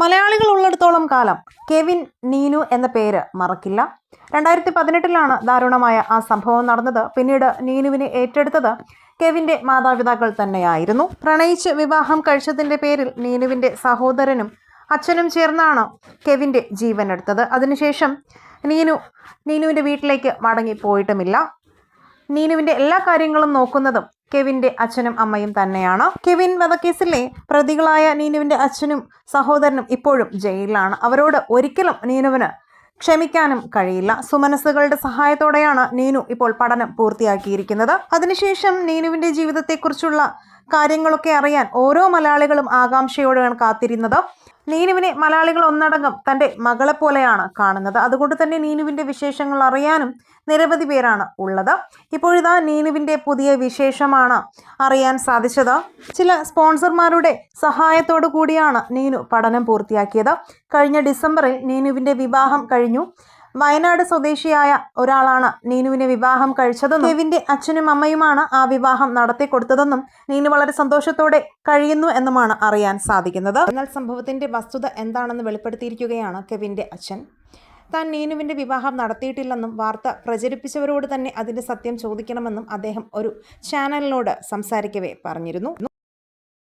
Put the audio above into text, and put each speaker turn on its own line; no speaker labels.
മലയാളികൾ ഉള്ളിടത്തോളം കാലം കെവിൻ നീനു എന്ന പേര് മറക്കില്ല. രണ്ടായിരത്തി പതിനെട്ടിലാണ് ദാരുണമായ ആ സംഭവം നടന്നത്. പിന്നീട് നീനുവിനെ ഏറ്റെടുത്തത് കെവിന്റെ മാതാപിതാക്കൾ തന്നെയായിരുന്നു. പ്രണയിച്ച് വിവാഹം കഴിച്ചതിന്റെ പേരിൽ നീനുവിന്റെ സഹോദരനും അച്ഛനും ചേർന്നാണ് കെവിന്റെ ജീവൻ എടുത്തത്. അതിനുശേഷം നീനു നീനുവിന്റെ വീട്ടിലേക്ക് മടങ്ങിപ്പോയിട്ടുമില്ല. നീനുവിന്റെ എല്ലാ കാര്യങ്ങളും നോക്കുന്നതും കെവിന്റെ അച്ഛനും അമ്മയും തന്നെയാണ്. കെവിൻ വധക്കേസിലെ പ്രതികളായ നീനുവിന്റെ അച്ഛനും സഹോദരനും ഇപ്പോഴും ജയിലിലാണ്. അവരോട് ഒരിക്കലും നീനുവിന് ക്ഷമിക്കാനും കഴിയില്ല. സുമനസ്സുകളുടെ സഹായത്തോടെയാണ് നീനു ഇപ്പോൾ പഠനം പൂർത്തിയാക്കിയിരിക്കുന്നത്. അതിനുശേഷം നീനുവിന്റെ ജീവിതത്തെക്കുറിച്ചുള്ള കാര്യങ്ങളൊക്കെ അറിയാൻ ഓരോ മലയാളികളും ആകാംക്ഷയോടെയാണ് കാത്തിരുന്നത്. നീനുവിനെ മലയാളികൾ ഒന്നടങ്കം തന്റെ മകളെ പോലെയാണ് കാണുന്നത്. അതുകൊണ്ട് തന്നെ നീനുവിന്റെ വിശേഷങ്ങൾ അറിയാനും നിരവധി പേരാണ് ഉള്ളത്. ഇപ്പോഴിതാ നീനുവിന്റെ പുതിയ വിശേഷമാണ് അറിയാൻ സാധിച്ചത്. ചില സ്പോൺസർമാരുടെ സഹായത്തോടു കൂടിയാണ് നീനു പഠനം പൂർത്തിയാക്കിയത്. കഴിഞ്ഞ ഡിസംബറിൽ നീനുവിന്റെ വിവാഹം കഴിഞ്ഞു. വയനാട് സ്വദേശിയായ ഒരാളാണ് നീനുവിനെ വിവാഹം കഴിച്ചതെന്നും ദേവിന്റെ അച്ഛനും അമ്മയുമാണ് ആ വിവാഹം നടത്തി കൊടുത്തതെന്നും നീനു വളരെ സന്തോഷത്തോടെ കഴിയുന്നു എന്നുമാണ് അറിയാൻ സാധിക്കുന്നത്. എന്നാൽ സംഭവത്തിന്റെ വസ്തുത എന്താണെന്ന് വെളിപ്പെടുത്തിയിരിക്കുകയാണ് കെവിന്റെ അച്ഛൻ. താൻ നീനുവിന്റെ വിവാഹം നടത്തിയിട്ടില്ലെന്നും വാർത്ത പ്രചരിപ്പിച്ചവരോട് തന്നെ അതിന്റെ സത്യം ചോദിക്കണമെന്നും അദ്ദേഹം ഒരു ചാനലിനോട് സംസാരിക്കവേ പറഞ്ഞിരുന്നു.